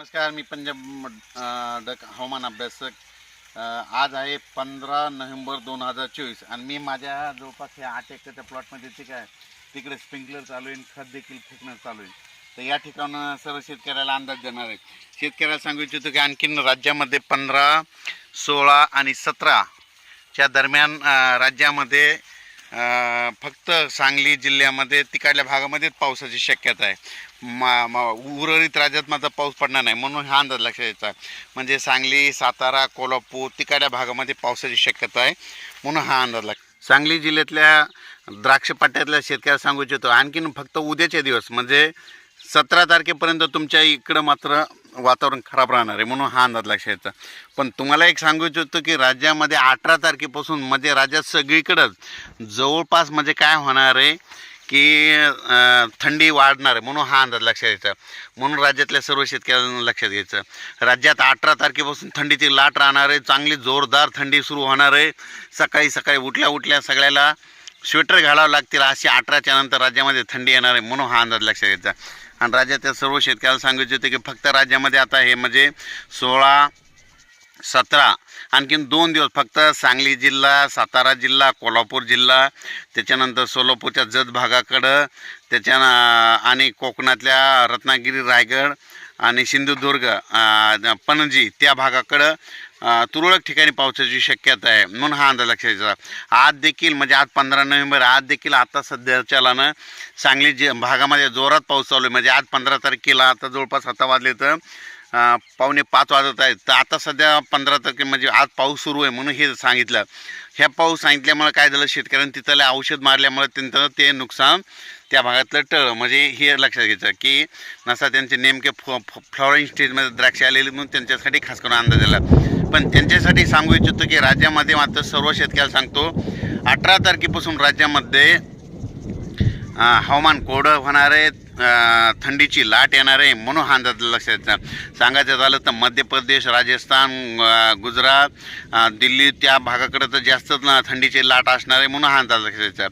नमस्कार मी पंजाब डक हवामान अभ्यासक आज आहे पंधरा नोव्हेंबर दोन हजार चोवीस आणि मी माझ्या जवळपास ह्या आठ एकरच्या प्लॉटमध्ये ठीक काय तिकडे स्प्रिंकलर चालू आहे खत देखील फेकणं चालू आहे. तर या ठिकाणं सर्व शेतकऱ्याला अंदाज देणार आहे. शेतकऱ्याला सांगू इच्छितो की आणखीन राज्यामध्ये पंधरा सोळा आणि सतराच्या दरम्यान राज्यामध्ये फक्त सांगली जिल्ह्यामध्ये तिकडल्या भागामध्येच पावसाची शक्यता आहे. मा मा उर्वरित राज्यात माझा पाऊस पडणार नाही म्हणून हा अंदाज लक्षात यायचा म्हणजे सांगली सातारा कोल्हापूर तिकडल्या भागामध्ये पावसाची शक्यता आहे म्हणून हा अंदाज लाग सांगली जिल्ह्यातल्या द्राक्ष पट्ट्यातल्या शेतकऱ्याला सांगू इच्छितो आणखीन फक्त उद्याचे दिवस म्हणजे सतरा तारखेपर्यंत तुमच्या इकडं मात्र वातावरण खराब राहणार आहे म्हणून हा अंदाज लक्षात यायचा पण तुम्हाला एक सांगू इच्छितो की राज्यामध्ये अठरा तारखेपासून म्हणजे राज्यात सगळीकडंच जवळपास म्हणजे काय होणार आहे की थंडी वाढणार आहे म्हणून हा अंदाज लक्षात यायचा म्हणून राज्यातल्या सर्व शेतकऱ्यांना लक्षात घ्यायचं. राज्यात अठरा तारखेपासून थंडीची लाट राहणार आहे. चांगली जोरदार थंडी सुरू होणार आहे. सकाळी सकाळी उठल्या उठल्या सगळ्याला स्वेटर घालावं लागतील अशी अठराच्या नंतर राज्यामध्ये थंडी येणार आहे म्हणून हा अंदाज लक्षात घ्यायचा. आणि राज्यातल्या सर्व शेतकऱ्याला सांगायचे होते की फक्त राज्यामध्ये आता हे म्हणजे सोळा सतरा आणखीन दोन दिवस फक्त सांगली जिल्हा सातारा जिल्हा कोल्हापूर जिल्हा त्याच्यानंतर सोलापूरच्या जत भागाकडं त्याच्या आणि कोकणातल्या रत्नागिरी रायगड आणि सिंधुदुर्ग पणजी त्या भागाकडं तुरळक ठिकाणी पावसाची शक्यता आहे. म्हणून हा अंदाज लक्षात घ्यायचा आज देखील म्हणजे आज पंधरा नोव्हेंबर आज देखील आता सध्याच्याला सांगली जि भागामध्ये जोरात पाऊस चालू आहे. म्हणजे आज पंधरा तारखेला आता जवळपास आता वाजले तर पावणे पाच वाजत आहेत. तर आता सध्या पंधरा तारखे म्हणजे आज पाऊस सुरू आहे म्हणून हे सांगितलं. ह्या पाऊस सांगितल्यामुळे काय झालं शेतकऱ्यांनी तिथलं औषध मारल्यामुळे त्यांचं ते नुकसान त्या भागातलं टळलं. म्हणजे हे लक्षात घ्यायचं की नसा त्यांचे नेमके फ फ्लॉरिंग स्टेजमध्ये द्राक्ष आलेली म्हणून त्यांच्यासाठी खास करून अंदाज आला. पण त्यांच्यासाठी सांगू इच्छितो की राज्यामध्ये मात्र सर्व शेतकऱ्याला सांगतो अठरा तारखेपासून राज्यामध्ये हवामान कोरडं होणार आहे थंडीची लाट येणार आहे म्हणून हा अंदाज लक्षात सांगायचं झालं तर मध्य प्रदेश राजस्थान गुजरात दिल्ली त्या भागाकडे तर जास्तच थंडीची लाट असणार आहे म्हणून हा अंदाज लक्षात